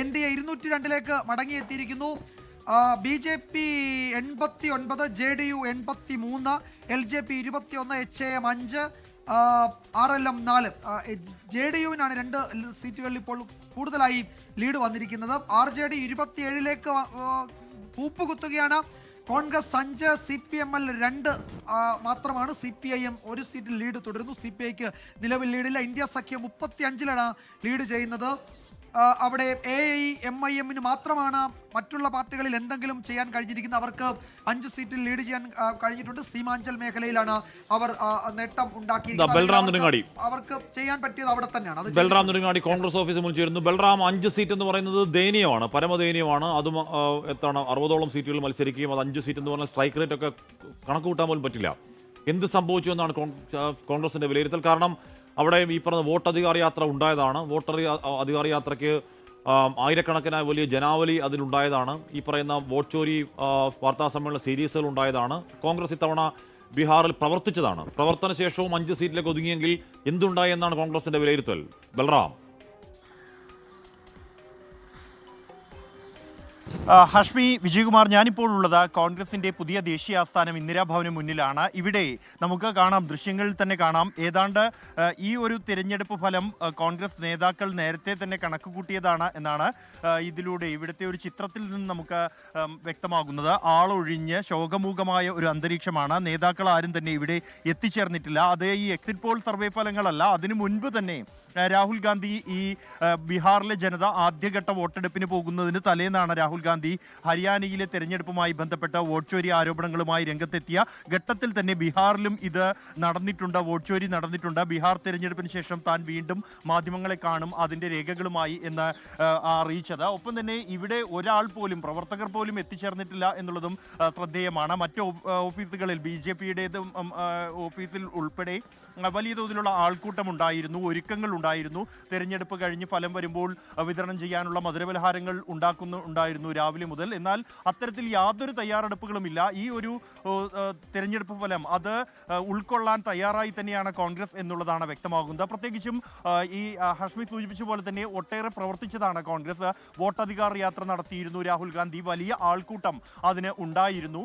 N D A ഇരുന്നൂറ്റി രണ്ടിലേക്ക് മടങ്ങിയെത്തിയിരിക്കുന്നു B J P എൺപത്തി ഒൻപത് ജെ ഡി യു എൺപത്തി മൂന്ന് എൽ ജെ പി ഇരുപത്തി ഒന്ന് എച്ച് എ എം അഞ്ച് ആർ എൽ എം നാല്. ജെ ഡി യുവിനാണ് രണ്ട് സീറ്റുകളിൽ ഇപ്പോൾ കൂടുതലായി ലീഡ് വന്നിരിക്കുന്നത്. ആർ ജെ ഡി ഇരുപത്തിയേഴിലേക്ക് പൂപ്പ് കുത്തുകയാണ് കോൺഗ്രസ് അഞ്ച് സി പി എം എൽ രണ്ട് മാത്രമാണ് സി പി ഐ എം ഒരു സീറ്റിൽ ലീഡ് തുടരുന്നു. സി പി ഐക്ക് നിലവിൽ ലീഡില്ല. ഇന്ത്യ സഖ്യം മുപ്പത്തി അഞ്ചിലാണ് ലീഡ് ചെയ്യുന്നത്. അവിടെ എ ഐ എം ഐ എമ്മിന് മാത്രമാണ് മറ്റുള്ള പാർട്ടികളിൽ എന്തെങ്കിലും ചെയ്യാൻ കഴിഞ്ഞിരിക്കുന്നത് അവർക്ക് അഞ്ച് സീറ്റിൽ ലീഡ് ചെയ്യാൻ കഴിഞ്ഞിട്ടുണ്ട്. സീമാഞ്ചൽ മേഖലയിലാണ് അവർ നേട്ടം ഉണ്ടാക്കിയിരിക്കുന്നത്. ബൽറാം അവർക്ക് ചെയ്യാൻ പറ്റിയത് അവിടെ തന്നെയാണ്. ബൽറാം നെടുങ്ങാടി കോൺഗ്രസ് ഓഫീസിൽ മുൻ ചേരുന്നു. ബൽറാം അഞ്ച് സീറ്റ് എന്ന് പറയുന്നത് ദയനീയമാണ് പരമദയനീയമാണ്. അതും എത്താണ് അറുപതോളം സീറ്റുകൾ മത്സരിക്കുകയും അത് അഞ്ച് സീറ്റ് എന്ന് പറഞ്ഞാൽ സ്ട്രൈക്ക് റേറ്റ് ഒക്കെ കണക്ക് കൂട്ടാൻ പോലും പറ്റില്ല. എന്ത് സംഭവിച്ചു എന്നാണ് കോൺഗ്രസിന്റെ വിലയിരുത്തൽ. കാരണം അവിടെ ഈ പറഞ്ഞ വോട്ട് അധികാര യാത്ര ഉണ്ടായതാണ് വോട്ടർ അധികാര യാത്രയ്ക്ക് ആയിരക്കണക്കിനായ വലിയ ജനാവലി അതിലുണ്ടായതാണ്. ഈ പറയുന്ന വോട്ട് ചോരി വാർത്താ സമ്മേളന സീരീസുകൾ ഉണ്ടായതാണ്. കോൺഗ്രസ് ഇത്തവണ ബീഹാറിൽ പ്രവർത്തിച്ചതാണ്. പ്രവർത്തന ശേഷവും അഞ്ച് സീറ്റിലേക്ക് ഒതുങ്ങിയെങ്കിൽ എന്തുണ്ടായി എന്നാണ് കോൺഗ്രസിന്റെ വിലയിരുത്തൽ. ബൽറാം. ഹഷ്മി വിജയകുമാർ ഞാനിപ്പോൾ ഉള്ളത് കോൺഗ്രസിന്റെ പുതിയ ദേശീയ ആസ്ഥാനം ഇന്ദിരാഭവന് മുന്നിലാണ്. ഇവിടെ നമുക്ക് കാണാം ദൃശ്യങ്ങളിൽ തന്നെ കാണാം. ഏതാണ്ട് ഈ ഒരു തിരഞ്ഞെടുപ്പ് ഫലം കോൺഗ്രസ് നേതാക്കൾ നേരത്തെ തന്നെ കണക്ക് കൂട്ടിയതാണ് എന്നാണ് ഇതിലൂടെ ഇവിടുത്തെ ഒരു ചിത്രത്തിൽ നിന്ന് നമുക്ക് വ്യക്തമാകുന്നത്. ആളൊഴിഞ്ഞ് ശോകമൂകമായ ഒരു അന്തരീക്ഷമാണ്. നേതാക്കൾ ആരും തന്നെ ഇവിടെ എത്തിച്ചേർന്നിട്ടില്ല. അത് ഈ എക്സിറ്റ് പോൾ സർവേ ഫലങ്ങളല്ല അതിനു മുൻപ് തന്നെ രാഹുൽ ഗാന്ധി ഈ ബീഹാറിലെ ജനത ആദ്യഘട്ട വോട്ടെടുപ്പിന് പോകുന്നതിന് തലേന്നാണ് രാഹുൽ ഗാന്ധി ഹരിയാനയിലെ തെരഞ്ഞെടുപ്പുമായി ബന്ധപ്പെട്ട വോട്ട് ചോരി ആരോപണങ്ങളുമായി രംഗത്തെത്തിയ ഘട്ടത്തിൽ തന്നെ ബീഹാറിലും ഇത് നടന്നിട്ടുണ്ട് വോട്ട് ചോരി നടന്നിട്ടുണ്ട്. ബീഹാർ തെരഞ്ഞെടുപ്പിന് ശേഷം താൻ വീണ്ടും മാധ്യമങ്ങളെ കാണും അതിന്റെ രേഖകളുമായി എന്ന് അറിയിച്ചത്. ഒപ്പം തന്നെ ഇവിടെ ഒരാൾ പോലും പ്രവർത്തകർ പോലും എത്തിച്ചേർന്നിട്ടില്ല എന്നുള്ളതും ശ്രദ്ധേയമാണ്. മറ്റ് ഓഫീസുകളിൽ ബി ജെ പിയുടേതും ഓഫീസിൽ ഉൾപ്പെടെ വലിയ തോതിലുള്ള ആൾക്കൂട്ടം ഉണ്ടായിരുന്നു ഒരുക്കങ്ങൾ ഉണ്ടായിരുന്നു. തെരഞ്ഞെടുപ്പ് കഴിഞ്ഞ് ഫലം വരുമ്പോൾ വിതരണം ചെയ്യാനുള്ള മധുരപലഹാരങ്ങൾ ഉണ്ടാക്കുന്നു ഉണ്ടായിരുന്നു. രാവിലെ മുതൽ. എന്നാൽ അത്തരത്തിൽ യാതൊരു തയ്യാറെടുപ്പുകളുമില്ല. ഈ ഒരു തിരഞ്ഞെടുപ്പ് ഫലം അത് ഉൾക്കൊള്ളാൻ തയ്യാറായി തന്നെയാണ് കോൺഗ്രസ് എന്നുള്ളതാണ് വ്യക്തമാകുന്നത്. പ്രത്യേകിച്ചും ഈ ഹഷ്മി സൂചിപ്പിച്ച പോലെ തന്നെ ഒട്ടേറെ പ്രവർത്തിച്ചതാണ് കോൺഗ്രസ്. വോട്ടധികാർ യാത്ര നടത്തിയിരുന്നു രാഹുൽ ഗാന്ധി. വലിയ ആൾക്കൂട്ടം അതിന് ഉണ്ടായിരുന്നു.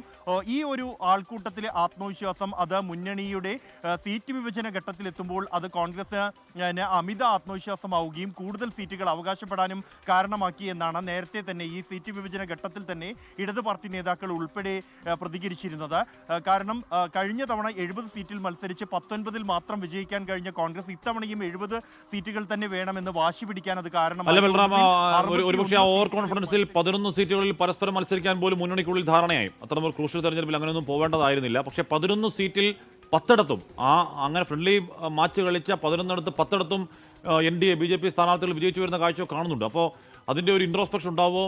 ഈ ഒരു ആൾക്കൂട്ടത്തിലെ ആത്മവിശ്വാസം അത് മുന്നണിയുടെ സീറ്റ് വിഭജന ഘട്ടത്തിലെത്തുമ്പോൾ അത് കോൺഗ്രസ് അമിത ആത്മവിശ്വാസമാവുകയും കൂടുതൽ സീറ്റുകൾ അവകാശപ്പെടാനും കാരണമാക്കി എന്നാണ് നേരത്തെ തന്നെ ഈ സീറ്റ് വിഭജന ഘട്ടത്തിൽ തന്നെ ഇടതു പാർട്ടി നേതാക്കൾ ഉൾപ്പെടെ പ്രതികരിച്ചിരുന്നത്. കാരണം കഴിഞ്ഞ തവണ എഴുപത് സീറ്റിൽ മത്സരിച്ച് പത്തൊൻപതിൽ മാത്രം വിജയിക്കാൻ കഴിഞ്ഞ കോൺഗ്രസ് ഇത്തവണയും എഴുപത് സീറ്റുകൾ തന്നെ വേണമെന്ന് വാശി പിടിക്കാൻ അത് കാരണം ഒരു ഒരുപക്ഷെ ഓവർ കോൺഫിഡൻസിൽ പതിനൊന്ന് സീറ്റുകളിൽ പരസ്പരം മത്സരിക്കാൻ പോലും മുന്നണിക്കുള്ളിൽ ധാരണയായി. അത്തരം ക്രൂഷ്യൽ തെരഞ്ഞെടുപ്പിൽ അങ്ങനെയൊന്നും പോവേണ്ടതായിരുന്നില്ല പക്ഷേ പതിനൊന്ന് സീറ്റിൽ പത്തിടത്തും ആ അങ്ങനെ ഫ്രണ്ട്ലി മാച്ച് കളിച്ച പതിനൊന്നിടത്ത് പത്തിടത്തും N D A B J P സ്ഥാനാർത്ഥികൾ വിജയിച്ചു വരുന്ന കാഴ്ച കാണുന്നുണ്ട്. അപ്പോൾ അതിന്റെ ഒരു ഇൻട്രോസ്പെക്ഷൻ ഉണ്ടാവുമോ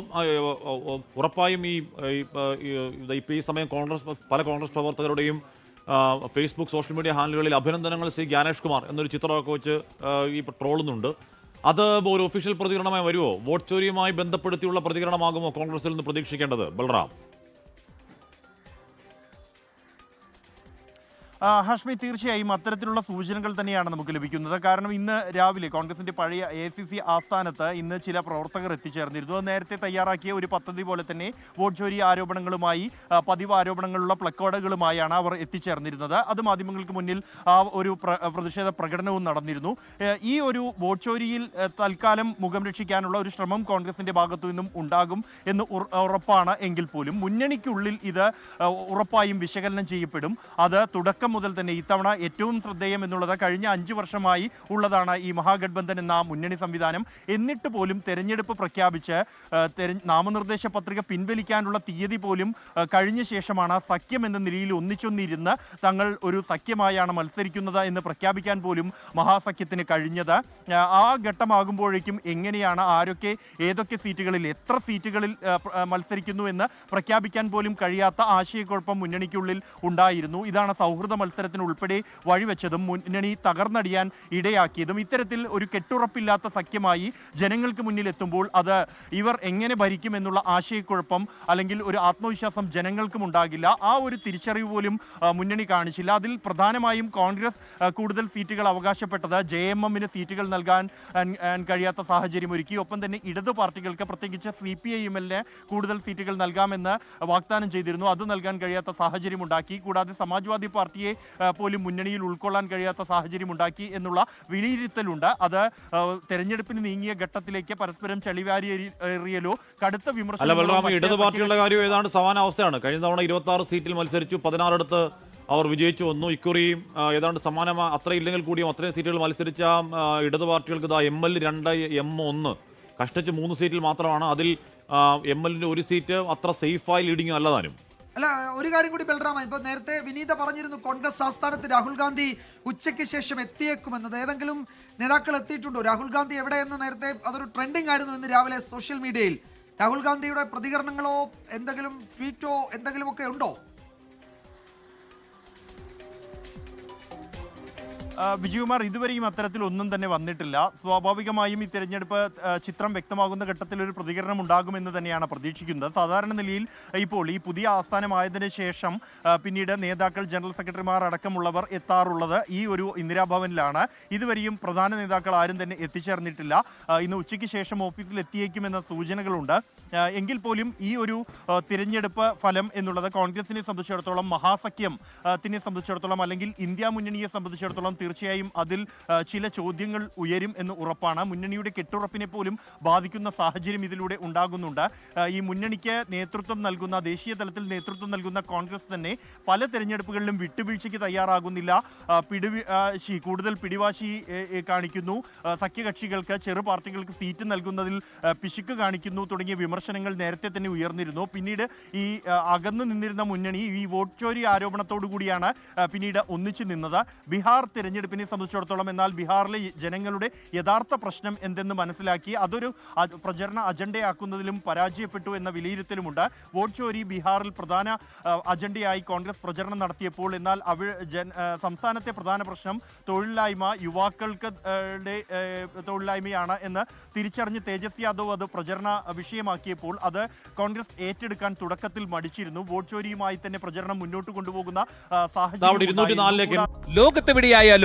ഉറപ്പായും ഈ ഇപ്പോൾ ഈ സമയം കോൺഗ്രസ് പല കോൺഗ്രസ് പ്രവർത്തകരുടെയും ഫേസ്ബുക്ക് സോഷ്യൽ മീഡിയ ഹാൻഡിലുകളിൽ അഭിനന്ദനങ്ങൾ ശ്രീ ജ്ഞാനേഷ് കുമാർ എന്നൊരു ചിത്രമൊക്കെ വെച്ച് ഈ ട്രോളുന്നുണ്ട്. അത് ഒരു ഒഫീഷ്യൽ പ്രതികരണമായി വരുമോ? വോട്ട് ചോരിയുമായി ബന്ധപ്പെടുത്തിയുള്ള പ്രതികരണമാകുമോ കോൺഗ്രസിൽ നിന്ന് പ്രതീക്ഷിക്കേണ്ടത്? ബൽറാം. ഹഷ്മി തീർച്ചയായും അത്തരത്തിലുള്ള സൂചനകൾ തന്നെയാണ് നമുക്ക് ലഭിക്കുന്നത്. കാരണം ഇന്ന് രാവിലെ കോൺഗ്രസിന്റെ പഴയ എ സി സി ആസ്ഥാനത്ത് ഇന്ന് ചില പ്രവർത്തകർ എത്തിച്ചേർന്നിരുന്നു. നേരത്തെ തയ്യാറാക്കിയ ഒരു പദ്ധതി പോലെ തന്നെ വോട്ട് ചോരി ആരോപണങ്ങളുമായി പതിവ് ആരോപണങ്ങളുള്ള പ്ലക്കോർഡുകളുമായാണ് അവർ എത്തിച്ചേർന്നിരുന്നത്. അത് മാധ്യമങ്ങൾക്ക് മുന്നിൽ ആ ഒരു പ്ര- പ്രതിഷേധ പ്രകടനവും നടന്നിരുന്നു. ഈ ഒരു വോട്ട് ചോരിയിൽ തൽക്കാലം മുഖം രക്ഷിക്കാനുള്ള ഒരു ശ്രമം കോൺഗ്രസിന്റെ ഭാഗത്തു നിന്നും ഉണ്ടാകും എന്ന് ഉറ- ഉറപ്പാണ് എങ്കിൽ പോലും. മുന്നണിക്കുള്ളിൽ ഇത് ഉറപ്പായും വിശകലനം ചെയ്യപ്പെടും. അത് തുടക്കം മുതൽ തന്നെ ഇത്തവണ ഏറ്റവും ശ്രദ്ധേയം എന്നുള്ളത് കഴിഞ്ഞ അഞ്ചു വർഷമായി ഉള്ളതാണ് ഈ മഹാഗഡ്ബന്ധൻ എന്ന മുന്നണി സംവിധാനം. എന്നിട്ട് പോലും തെരഞ്ഞെടുപ്പ് പ്രഖ്യാപിച്ച് നാമനിർദ്ദേശ പത്രിക പിൻവലിക്കാനുള്ള തീയതി പോലും കഴിഞ്ഞ ശേഷമാണ് സഖ്യം എന്ന നിലയിൽ ഒന്നിച്ചൊന്നിരുന്ന് തങ്ങൾ ഒരു സഖ്യമായാണ് മത്സരിക്കുന്നത് എന്ന് പ്രഖ്യാപിക്കാൻ പോലും മഹാസഖ്യത്തിന് കഴിഞ്ഞത്. ആ, ഘട്ടമാകുമ്പോഴേക്കും എങ്ങനെയാണ് ആരൊക്കെ ഏതൊക്കെ സീറ്റുകളിൽ എത്ര സീറ്റുകളിൽ മത്സരിക്കുന്നു എന്ന് പ്രഖ്യാപിക്കാൻ പോലും കഴിയാത്ത ആശയക്കുഴപ്പം മുന്നണിക്കുള്ളിൽ ഉണ്ടായിരുന്നു. ഇതാണ് സൗഹൃദ മത്സരത്തിന് ഉൾപ്പെടെ വഴിവെച്ചതും മുന്നണി തകർന്നടിയാൻ ഇടയാക്കിയതും ഇത്തരത്തിൽ ഒരു കെട്ടുറപ്പില്ലാത്ത സഖ്യമായി ജനങ്ങൾക്ക് മുന്നിൽ എത്തുമ്പോൾ അത് ഇവർ എങ്ങനെ ഭരിക്കുമെന്നുള്ള ആശയക്കുഴപ്പം അല്ലെങ്കിൽ ഒരു ആത്മവിശ്വാസം ജനങ്ങൾക്കും ഉണ്ടാകില്ല. ആ ഒരു തിരിച്ചറിവ് പോലും മുന്നണി കാണിച്ചില്ല. അതിൽ പ്രധാനമായും കോൺഗ്രസ് കൂടുതൽ സീറ്റുകൾ അവകാശപ്പെട്ടത് ജെ എം എമ്മിന് സീറ്റുകൾ നൽകാൻ കഴിയാത്ത സാഹചര്യം ഒരുക്കി. ഒപ്പം തന്നെ ഇടതു പാർട്ടികൾക്ക് പ്രത്യേകിച്ച് സി പി ഐ എമ്മിന് കൂടുതൽ സീറ്റുകൾ നൽകാമെന്ന് വാഗ്ദാനം ചെയ്തിരുന്നു. അത് നൽകാൻ കഴിയാത്ത സാഹചര്യം ഉണ്ടാക്കി. കൂടാതെ സമാജ്വാദി പാർട്ടിയെ ആ, പോലും മുന്നണിയിൽ ഉൾക്കൊള്ളാൻ കഴിയാത്ത സാഹചര്യം ഉണ്ടാക്കി എന്നുള്ള വിലയിരുത്തലുണ്ട്. അത് തെരഞ്ഞെടുപ്പിന് നീങ്ങിയ ഘട്ടത്തിലേക്ക് പരസ്പരം ചെളിവാരി എറി- കടുത്ത വിമർശനം ഇടതു പാർട്ടികളുടെ കാര്യം ഏതാണ്ട് സമാന അവസ്ഥയാണ് കഴിഞ്ഞ തവണ ഇരുപത്തി ആറ് സീറ്റിൽ മത്സരിച്ചു പതിനാറിടത്ത് അവർ വിജയിച്ചു വന്നു. ഇക്കുറിയും ഏതാണ്ട് സമാനമായ അത്ര ഇല്ലെങ്കിൽ കൂടിയും അത്രയും സീറ്റുകൾ മത്സരിച്ച ഇടതു ഇടത് പാർട്ടികൾക്ക് ഇതാ എം എൽ രണ്ട് എം ഒന്ന്. കഷ്ടിച്ച് മൂന്ന് സീറ്റിൽ മാത്രമാണ് അതിൽ എം എല്ലിന്റെ ഒരു സീറ്റ് അത്ര സേഫായി ലീഡിംഗ് അല്ലതാനും അല്ല ഒരു കാര്യം കൂടി ബൽറാമ ഇപ്പൊ നേരത്തെ വിനീത പറഞ്ഞിരുന്നു കോൺഗ്രസ് ആസ്ഥാനത്ത് രാഹുൽ ഗാന്ധി ഉച്ചയ്ക്ക് ശേഷം എത്തിയേക്കുമെന്നത് ഏതെങ്കിലും നേതാക്കൾ എത്തിയിട്ടുണ്ടോ? രാഹുൽ ഗാന്ധി എവിടെ എവിടെയെന്ന് നേരത്തെ അതൊരു ട്രെൻഡിങ് ആയിരുന്നു ഇന്ന് രാവിലെ സോഷ്യൽ മീഡിയയിൽ രാഹുൽ ഗാന്ധിയുടെ പ്രതികരണങ്ങളോ എന്തെങ്കിലും ട്വീറ്റോ എന്തെങ്കിലുമൊക്കെ ഉണ്ടോ? വിജയകുമാർ ഇതുവരെയും അത്തരത്തിൽ ഒന്നും തന്നെ വന്നിട്ടില്ല. സ്വാഭാവികമായും ഈ തിരഞ്ഞെടുപ്പ് ചിത്രം വ്യക്തമാകുന്ന ഘട്ടത്തിൽ ഒരു പ്രതികരണം ഉണ്ടാകുമെന്ന് തന്നെയാണ് പ്രതീക്ഷിക്കുന്നത്. സാധാരണ നിലയിൽ ഇപ്പോൾ ഈ പുതിയ ആസ്ഥാനമായതിനു ശേഷം പിന്നീട് നേതാക്കൾ ജനറൽ സെക്രട്ടറിമാർ അടക്കമുള്ളവർ എത്താറുള്ളത് ഈ ഒരു ഇന്ദിരാഭവനിലാണ്. ഇതുവരെയും പ്രധാന നേതാക്കൾ ആരും തന്നെ എത്തിച്ചേർന്നിട്ടില്ല. ഇന്ന് ഉച്ചയ്ക്ക് ശേഷം ഓഫീസിൽ എത്തിയേക്കുമെന്ന സൂചനകളുണ്ട്. എങ്കിൽ പോലും ഈ ഒരു തിരഞ്ഞെടുപ്പ് ഫലം എന്നുള്ളത് കോൺഗ്രസിനെ സംബന്ധിച്ചിടത്തോളം മഹാസഖ്യം ത്തിനെ സംബന്ധിച്ചിടത്തോളം അല്ലെങ്കിൽ ഇന്ത്യ മുന്നണിയെ സംബന്ധിച്ചിടത്തോളം തീർച്ചയായും അതിൽ ചില ചോദ്യങ്ങൾ ഉയരും എന്ന് ഉറപ്പാണ്. മുന്നണിയുടെ കെട്ടുറപ്പിനെ പോലും ബാധിക്കുന്ന സാഹചര്യം ഇതിലൂടെ ഉണ്ടാകുന്നുണ്ട്. ഈ മുന്നണിക്ക് നേതൃത്വം നൽകുന്ന ദേശീയ തലത്തിൽ നേതൃത്വം നൽകുന്ന കോൺഗ്രസ് തന്നെ പല തെരഞ്ഞെടുപ്പുകളിലും വിട്ടുവീഴ്ചയ്ക്ക് തയ്യാറാകുന്നില്ല. ആ, പിടിവി ആ, ശി- കൂടുതൽ പിടിവാശി കാണിക്കുന്നു. സഖ്യകക്ഷികൾക്ക് ചെറു പാർട്ടികൾക്ക് സീറ്റ് നൽകുന്നതിൽ പിശുക്ക് കാണിക്കുന്നു തുടങ്ങിയ വിമർശനങ്ങൾ നേരത്തെ തന്നെ ഉയർന്നിരുന്നു. പിന്നീട് ഈ അകന്നു നിന്നിരുന്ന മുന്നണി ഈ വോട്ട് ചോരി ആരോപണത്തോടു കൂടിയാണ് പിന്നീട് ഒന്നിച്ചു നിന്നത്. ബീഹാർ തെരഞ്ഞെടുപ്പിനെ സംബന്ധിച്ചിടത്തോളം എന്നാൽ ബീഹാറിലെ ജനങ്ങളുടെ യഥാർത്ഥ പ്രശ്നം എന്തെന്ന് മനസ്സിലാക്കി അതൊരു പ്രചരണ അജണ്ടയാക്കുന്നതിലും പരാജയപ്പെട്ടു എന്ന വിലയിരുത്തലുമുണ്ട്. വോട്ട് ചോരി ബീഹാറിൽ പ്രധാന അജണ്ടയായി കോൺഗ്രസ് പ്രചരണം നടത്തിയപ്പോൾ എന്നാൽ അവ സംസ്ഥാനത്തെ പ്രധാന പ്രശ്നം തൊഴിലില്ലായ്മ യുവാക്കൾക്ക് തൊഴിലില്ലായ്മയാണ് എന്ന് തിരിച്ചറിഞ്ഞ് തേജസ് യാദവ് അത് പ്രചരണ വിഷയമാക്കിയപ്പോൾ അത് കോൺഗ്രസ് ഏറ്റെടുക്കാൻ തുടക്കത്തിൽ മടിച്ചിരുന്നു. വോട്ട് ചോരിയുമായി തന്നെ പ്രചരണം മുന്നോട്ട് കൊണ്ടുപോകുന്ന സാഹചര്യം ലോകത്തെവിടെയായാലും